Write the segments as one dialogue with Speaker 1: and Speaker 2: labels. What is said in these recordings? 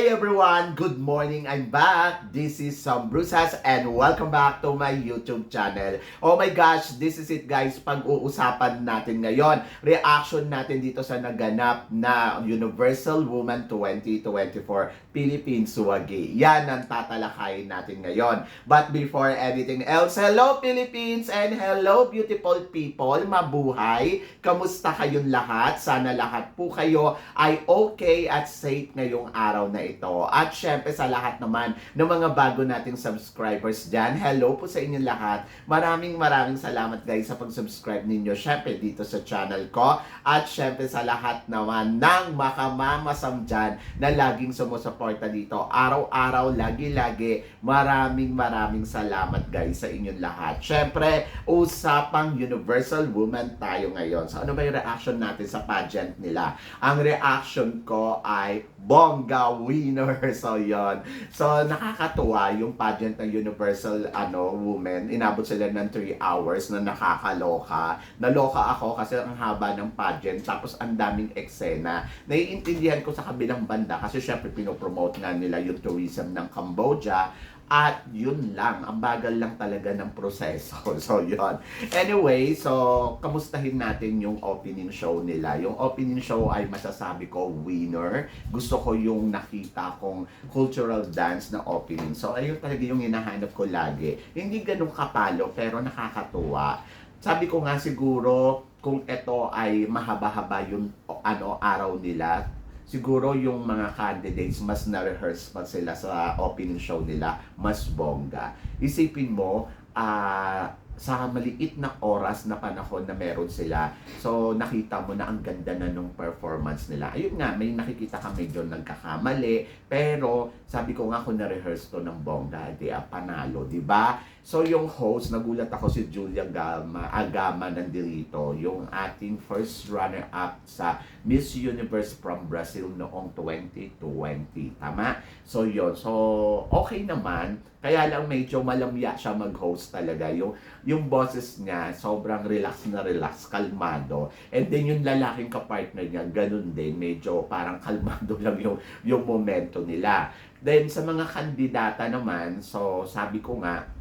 Speaker 1: Hi everyone! Good morning! I'm back! This is Sam Brusas and welcome back to my YouTube channel. Oh my gosh, this is it guys. Pag-uusapan natin ngayon, reaction natin dito sa naganap na Universal Woman 2024 Philippines Suwagi. Yan ang tatalakayin natin ngayon. But before anything else, hello Philippines and hello beautiful people! Mabuhay! Kamusta kayong lahat? Sana lahat po kayo ay okay at safe ngayong araw na ito. At syempre sa lahat naman ng mga bago nating subscribers dyan, hello po sa inyong lahat. Maraming maraming salamat guys sa pag-subscribe ninyo syempre dito sa channel ko. At syempre sa lahat naman ng makamamasam dyan na laging sumusuporta dito. Araw-araw, lagi-lagi, maraming maraming salamat guys sa inyong lahat. Syempre, usapang Universal Woman tayo ngayon. So ano ba yung reaction natin sa pageant nila? Ang reaction ko ay bongga winner. So, yon So, nakakatuwa yung pageant ng Universal ano Women. Inabot sila ng 3 hours na nakakaloka. Naloka ako kasi ang haba ng pageant. Tapos, ang daming eksena. Naiintindihan ko sa kabilang banda kasi syempre pinopromote nga nila yung tourism ng Cambodia. At yun lang, ang bagal lang talaga ng proseso. So, yun. Anyway, so, kamustahin natin yung opening show nila. Yung opening show ay masasabi ko winner. Gusto ko yung nakita kong cultural dance na opening. So, ayun talaga yung hinahanap ko lagi. Hindi ganun kapalo, pero nakakatuwa. Sabi ko nga siguro, kung ito ay mahaba-haba yung ano araw nila, siguro yung mga candidates mas na-rehearse pa sila sa opening show nila, mas bongga. Isipin mo, ah sa maliit na oras na panahon na meron sila, so nakita mo na ang ganda na nung performance nila. Ayun nga, may nakikita ka medyo nagkakamali, pero sabi ko nga kung na-rehearse to ng bongga, di ah, panalo, di ba? So yung host, nagulat ako si Julia Gama, Agama nandito, yung ating first runner-up sa Miss Universe from Brazil noong 2020. Tama? So yun. So okay naman. Kaya lang medyo malamya siya mag-host talaga. Yung, yung boses niya, sobrang relax na relax, kalmado. And then yung lalaking kapartner niya, ganun din. Medyo parang kalmado lang yung, yung momento nila. Then sa mga kandidata naman, so sabi ko nga,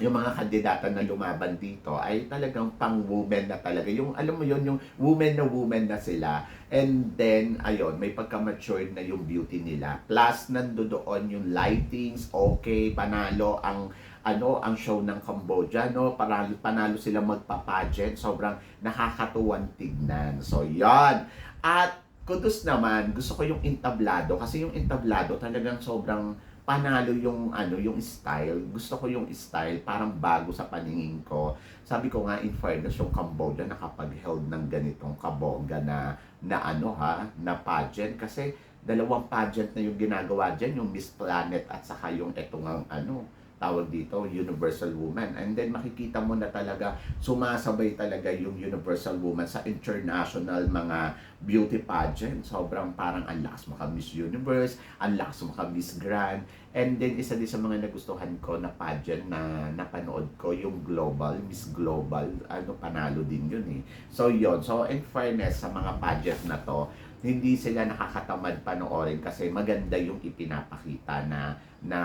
Speaker 1: yung mga kandidata na lumaban dito ay talagang pang women na talaga. Yung alam mo yon yung women na women na sila. And then ayun, may pagka-matured na yung beauty nila. Plus nandoon yung lightings, okay, panalo ang ano ang show ng Cambodia no panalo panalo sila magpa-pageant sobrang nakakatuwang tignan so yan at kudos naman gusto ko yung entablado kasi yung entablado talagang sobrang panalo yung ano yung style. Gusto ko yung style parang bago sa paningin ko. Sabi ko nga in fairness yung Cambodia nakapag-held ng ganitong kabongga na na ano ha na pageant. Kasi dalawang pageant na yung ginagawa dyan yung Miss Planet at saka yung etong ano tawag dito, Universal Woman. And then makikita mo na talaga sumasabay talaga yung Universal Woman sa international mga beauty pageant. Sobrang parang ang lakas mo ka Miss Universe, ang lakas mo ka Miss Grand. And then isa din sa mga nagustuhan ko na pageant na napanood ko, yung Global, Miss Global, ano panalo din yun eh. So yon So in fairness sa mga pageant na to, hindi sila nakakatamad panoorin kasi maganda yung ipinapakita na na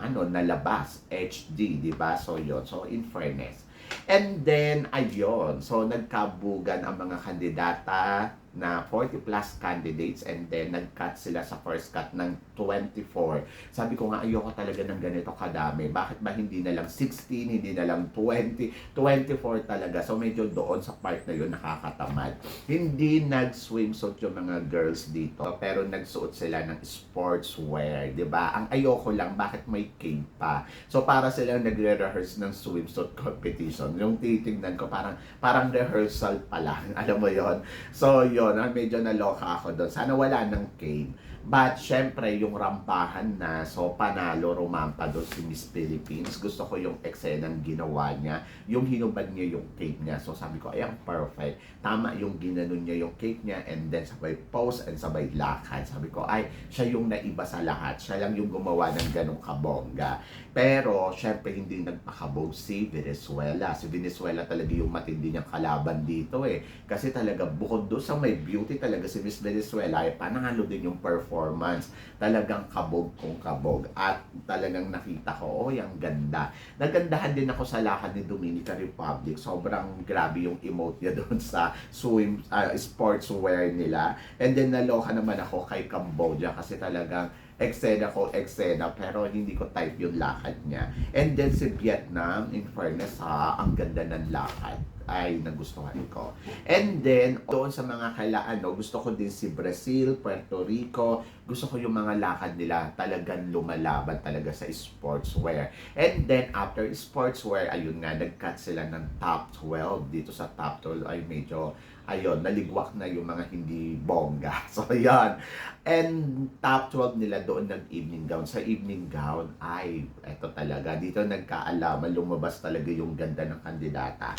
Speaker 1: ano nalabas HD, 'di ba? So yon. So in fairness. And then ayon. So nagkabugan ang mga kandidata na 40 plus candidates and then nag-cut sila sa first cut ng 24. Sabi ko nga ayoko talaga ng ganito kadami. Bakit ba hindi na lang 16, hindi na lang 20, 24 talaga. So medyo doon sa part na yun nakakatamad. Hindi nag-swimsuit yung mga girls dito pero nagsuot sila ng sportswear, 'di ba? Ang ayoko lang bakit may cape pa. So para silang nagre-rehearse ng swimsuit competition. Yung titingnan ko parang parang rehearsal pa lang. Alam mo 'yon. So yun, ah, medyo naloka ako doon. Sana wala ng cane. But, syempre, yung rampahan na, so, panalo, rumampa doon si Miss Philippines. Gusto ko yung eksenang ginawa niya. Yung hinubad niya yung cake niya. So, sabi ko, ay, ang perfect. Tama yung ginanon niya yung cake niya and then sabay pose and sabay lakad. Sabi ko, ay, siya yung naiba sa lahat. Siya lang yung gumawa ng ganong kabongga. Pero, syempre, hindi nagpakabog si Venezuela. Si Venezuela talaga yung matindi niyang kalaban dito eh. Kasi talaga, bukod doon sa may beauty talaga si Miss Venezuela. Eh, panalo din yung performance. Talagang kabog kung kabog. At talagang nakita ko, oh, ang ganda. Nagandahan din ako sa lakad ni Dominican Republic. Sobrang grabe yung emote niya doon sa swim, uh, sportswear nila. And then naloka naman ako kay Cambodia kasi talagang eksena ko, eksena, pero hindi ko type yung lakad niya. And then si Vietnam, in fairness ha, ang ganda ng lakad ay nagustuhan ko. And then, doon sa mga kaila, ano, gusto ko din si Brazil, Puerto Rico, gusto ko yung mga lakad nila talagang lumalaban talaga sa sportswear. And then, after sportswear, ayun nga, nag-cut sila ng top 12. Dito sa top 12 ay medyo ayun, naligwak na yung mga hindi bongga. So, yan. And top 12 nila doon ng evening gown. Sa evening gown, ay, eto talaga. Dito nagkaalaman, lumabas talaga yung ganda ng kandidata.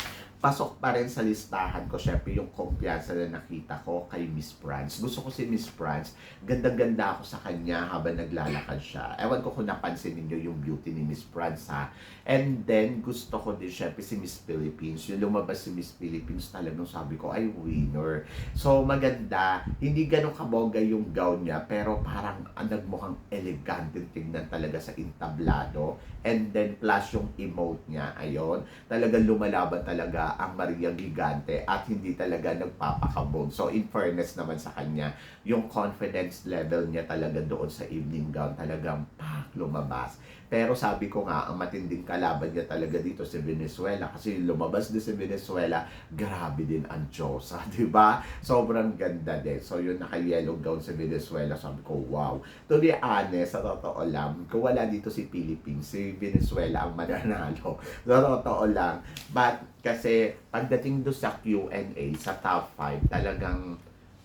Speaker 1: Pasok pa rin sa listahan ko, syempre, yung kumpiyansa na nakita ko kay Miss France. Gusto ko si Miss France. Ganda-ganda ako sa kanya habang naglalakad siya. Ewan ko kung napansin ninyo yung beauty ni Miss France, ha. And then, gusto ko din, syempre, si Miss Philippines. Yung lumabas si Miss Philippines, talagang sabi ko, ay, winner. So, maganda. Hindi ganun kabongga yung gown niya, pero parang ang nagmukhang elegante tingnan talaga sa entablado. And then, plus yung emote niya, ayon talagang lumalaban talaga ang Maria Gigante at hindi talaga nagpapakabog. So, in fairness naman sa kanya, yung confidence level niya talaga doon sa evening gown talagang pak, lumabas. Pero sabi ko nga, ang matinding kalaban niya talaga dito si Venezuela kasi lumabas din si Venezuela, grabe din ang Diyosa, di ba? Sobrang ganda din. So yun, naka-yellow gown si Venezuela, sabi ko, wow. To be honest, sa totoo lang, kung wala dito si Philippines, si Venezuela ang mananalo. Sa totoo lang. But kasi pagdating do sa Q&A, sa top 5, talagang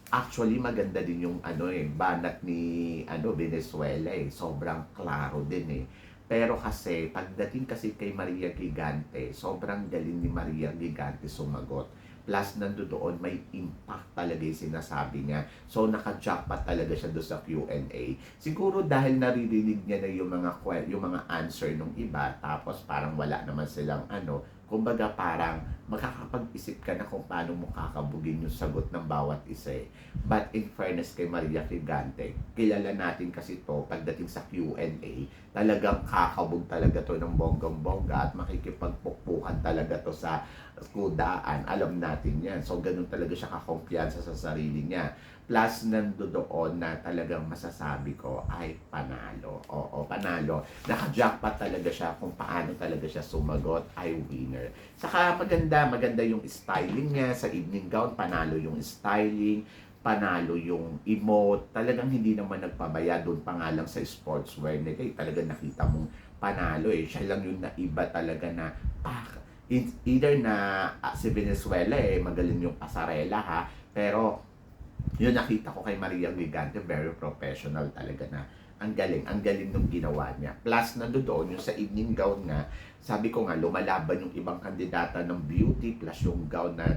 Speaker 1: actually maganda din yung ano eh, banat ni ano Venezuela eh. Sobrang klaro din eh. Pero kasi, pagdating kasi kay Maria Gigante, sobrang galing ni Maria Gigante sumagot. Plus, nandoon may impact talaga yung sinasabi niya. So, naka-jackpot talaga siya doon sa Q&A. Siguro dahil naririnig niya na yung mga, yung mga answer ng iba, tapos parang wala naman silang ano, kumbaga parang makakapag-isip ka na kung paano mo kakabugin yung sagot ng bawat isa eh. But in fairness kay Maria Gigante, kilala natin kasi to pagdating sa Q&A, talagang kakabog talaga to ng bonggang-bongga at makikipagpukpukan talaga to sa kudaan. Alam natin yan. So, ganun talaga siya kakumpiyansa sa sarili niya. Plus, nandoon na talagang masasabi ko ay panalo. Oo, panalo. Naka-jackpot talaga siya kung paano talaga siya sumagot ay winner. Saka maganda, maganda yung styling niya sa evening gown. Panalo yung styling panalo yung emote. Talagang hindi naman nagpabaya doon pa nga lang sa sportswear nila. Eh, talagang nakita mong panalo eh. Siya lang yung naiba talaga na pak. Either na ah, si Venezuela eh, magaling yung pasarela ha. Pero yun nakita ko kay Maria Gigante, very professional talaga na ang galing, ang galing nung ginawa niya. Plus, nandoon yung sa evening gown nga, sabi ko nga, lumalaban yung ibang kandidata ng beauty plus yung gown na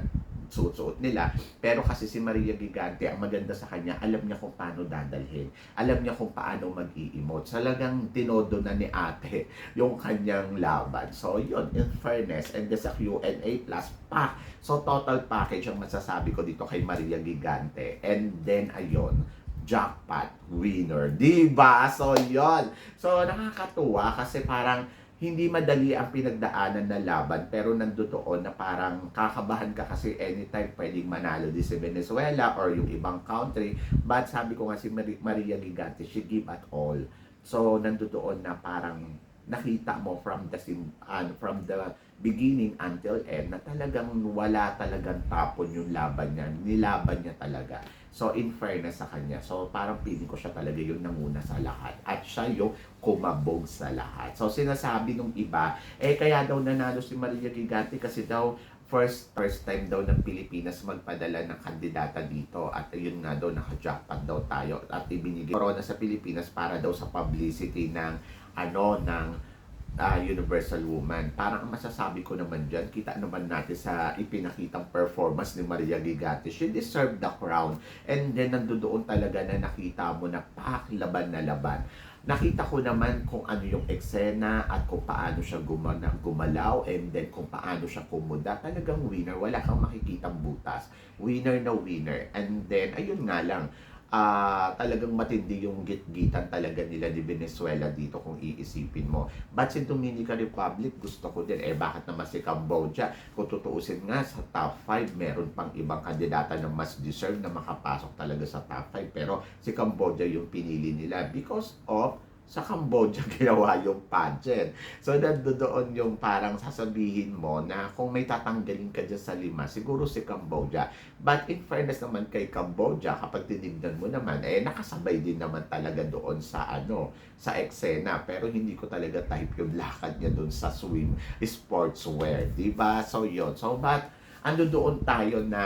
Speaker 1: suot-suot nila. Pero kasi si Maria Gigante, ang maganda sa kanya, alam niya kung paano dadalhin. Alam niya kung paano mag-i-emote. Talagang tinodo na ni ate yung kanyang laban. So, yun, in fairness, and sa Q&A plus, pa. So, total package ang masasabi ko dito kay Maria Gigante. And then, ayun, jackpot winner. Diba? So, yon So, nakakatuwa kasi parang hindi madali ang pinagdaanan na laban pero nandoon na parang kakabahan ka kasi anytime pwedeng manalo din si Venezuela or yung ibang country. But sabi ko nga si Mari- Maria Gigante she give at all. So nandoon na parang nakita mo from the sim, uh, from the beginning until end na talagang wala talagang tapon yung laban niya nilaban niya talaga. So in fairness sa kanya so parang feeling ko siya talaga yung nanguna sa lahat. At siya yung kumabog sa lahat. So sinasabi nung iba, eh kaya daw nanalo si Maria Gigante kasi daw first first time daw ng Pilipinas magpadala ng kandidata dito. At yun nga daw naka-jackpot daw tayo at ibinigay corona sa Pilipinas para daw sa publicity ng ano ng ah, Universal Woman. Parang ang masasabi ko naman dyan, kita naman natin sa ipinakitang performance ni Maria Gigante. She deserved the crown. And then, nandoon talaga na nakita mo na pak, laban na laban. Nakita ko naman kung ano yung eksena at kung paano siya gumana, gumalaw and then kung paano siya kumuda. Talagang winner. Wala kang makikitang butas. Winner na winner. And then, ayun nga lang, ah talagang matindi yung gitgitan talaga nila ni Venezuela dito kung iisipin mo. But si Dominican Republic, gusto ko din. Eh, bakit naman si Cambodia? Kung tutuusin nga, sa top 5, meron pang ibang kandidata na mas deserve na makapasok talaga sa top 5. Pero si Cambodia yung pinili nila because of sa Cambodia ginawa yung pageant. So, nandoon yung parang sasabihin mo na kung may tatanggalin ka dyan sa lima, siguro si Cambodia. But in fairness naman kay Cambodia, kapag tinignan mo naman, eh nakasabay din naman talaga doon sa ano, sa eksena. Pero hindi ko talaga type yung lakad niya doon sa swim sportswear. Diba? So, yun. So, but ando doon tayo na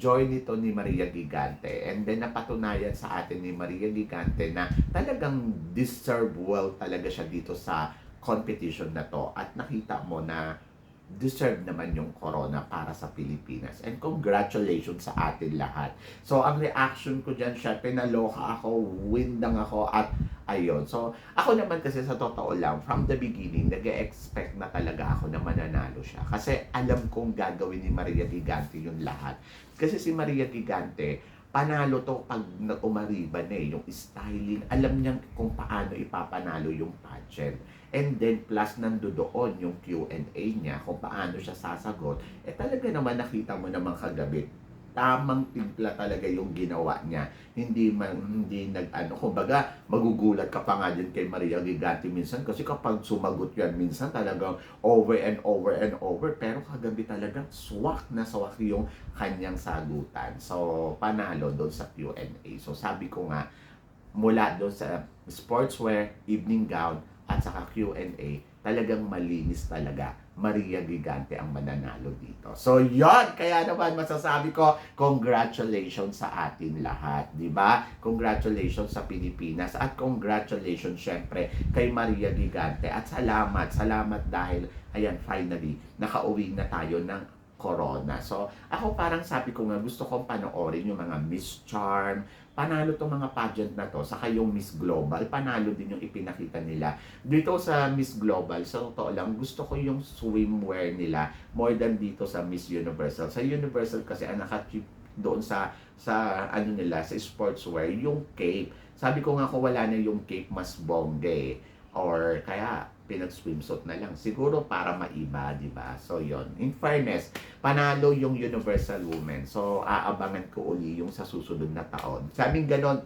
Speaker 1: joy nito ni Maria Gigante and then napatunayan sa atin ni Maria Gigante na talagang deserve well talaga siya dito sa competition na to at nakita mo na deserve naman yung corona para sa Pilipinas. And congratulations sa atin lahat. So, ang reaction ko dyan, syempre, naloka ako, windang ako, at ayun. So, ako naman kasi sa totoo lang, from the beginning, nag expect na talaga ako na mananalo siya. Kasi alam kong gagawin ni Maria Gigante yung lahat. Kasi si Maria Gigante, panalo to pag umariba na eh, yung styling. Alam niyang kung paano ipapanalo yung pageant. And then plus nando doon yung Q&A niya kung paano siya sasagot. Eh talaga naman nakita mo naman kagabi tamang timpla talaga yung ginawa niya. Hindi man, hindi nag, ano, kumbaga, magugulat ka pa nga din kay Maria Gigante minsan kasi kapag sumagot yan minsan talagang over and over and over. Pero kagabi talagang swak na swak yung kanyang sagutan. So, panalo doon sa Q&A. So, sabi ko nga, mula doon sa sportswear, evening gown, at saka Q&A, talagang malinis talaga. Maria Gigante ang mananalo dito. So, yon Kaya naman masasabi ko, congratulations sa atin lahat. ba? Congratulations sa Pilipinas. At congratulations syempre kay Maria Gigante. At salamat, salamat dahil, ayan, finally, nakauwi na tayo ng corona. So, ako parang sabi ko nga, gusto kong panoorin yung mga Miss Charm, panalo tong mga pageant na to, saka yung Miss Global, panalo din yung ipinakita nila. Dito sa Miss Global, sa totoo lang, gusto ko yung swimwear nila more than dito sa Miss Universal. Sa Universal kasi ang naka-keep doon sa sa ano nila sa sportswear yung cape sabi ko nga kung wala na yung cape mas bongge or kaya pinag-swimsuit na lang. Siguro para maiba, di ba? So, yon In fairness, panalo yung Universal Women. So, aabangan ko uli yung sa susunod na taon. Sabing ganon,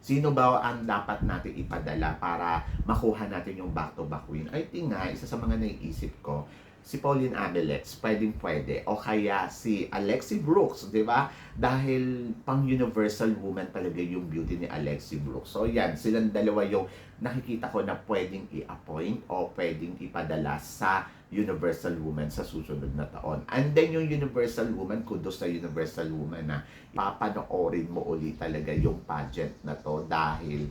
Speaker 1: sino ba ang dapat natin ipadala para makuha natin yung back-to-back win? I think nga, isa sa mga naiisip ko, si Pauline Abeles, pwedeng pwede. O kaya si Alexi Brooks, di ba? Dahil pang universal woman talaga yung beauty ni Alexi Brooks. So yan, silang dalawa yung nakikita ko na pwedeng i-appoint o pwedeng ipadala sa Universal Woman sa susunod na taon. And then yung Universal Woman, kudos sa Universal Woman na papanoorin mo uli talaga yung pageant na to dahil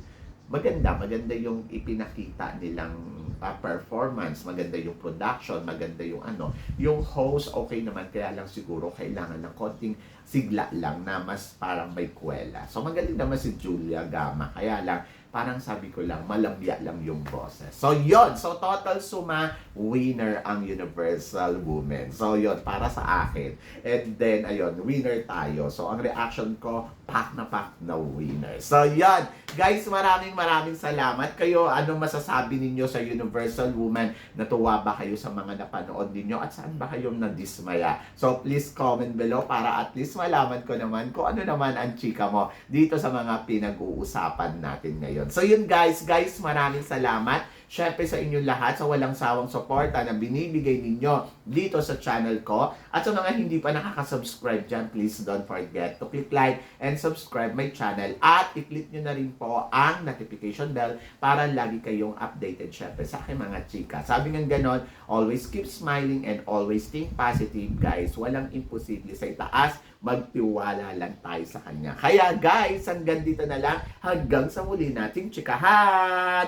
Speaker 1: maganda, maganda yung ipinakita nilang uh, performance, maganda yung production, maganda yung ano. Yung host, okay naman, kaya lang siguro kailangan ng konting sigla lang na mas parang may kwela. So magaling naman si Julia Gama, kaya lang parang sabi ko lang, malambya lang yung boses. So, yon So, total suma, winner ang Universal Woman. So, yon para sa akin. And then, ayun, winner tayo. So, ang reaction ko, pack na pack na winner. So, yon Guys, maraming maraming salamat. Kayo, anong masasabi ninyo sa Universal Woman? Natuwa ba kayo sa mga napanood ninyo? At saan ba kayo nadismaya? So, please comment below para at least malaman ko naman kung ano naman ang chika mo dito sa mga pinag-uusapan natin ngayon. So yun guys, guys, maraming salamat. Syempre sa inyong lahat sa walang sawang suporta na binibigay ninyo dito sa channel ko. At sa mga hindi pa nakaka-subscribe dyan, please don't forget to click like and subscribe my channel. At i-click nyo na rin po ang notification bell para lagi kayong updated syempre sa aking mga chika. Sabi nga ganon, always keep smiling and always think positive guys. Walang imposible sa itaas magtiwala lang tayo sa kanya. Kaya guys, hanggang dito na lang. Hanggang sa muli nating chikahan.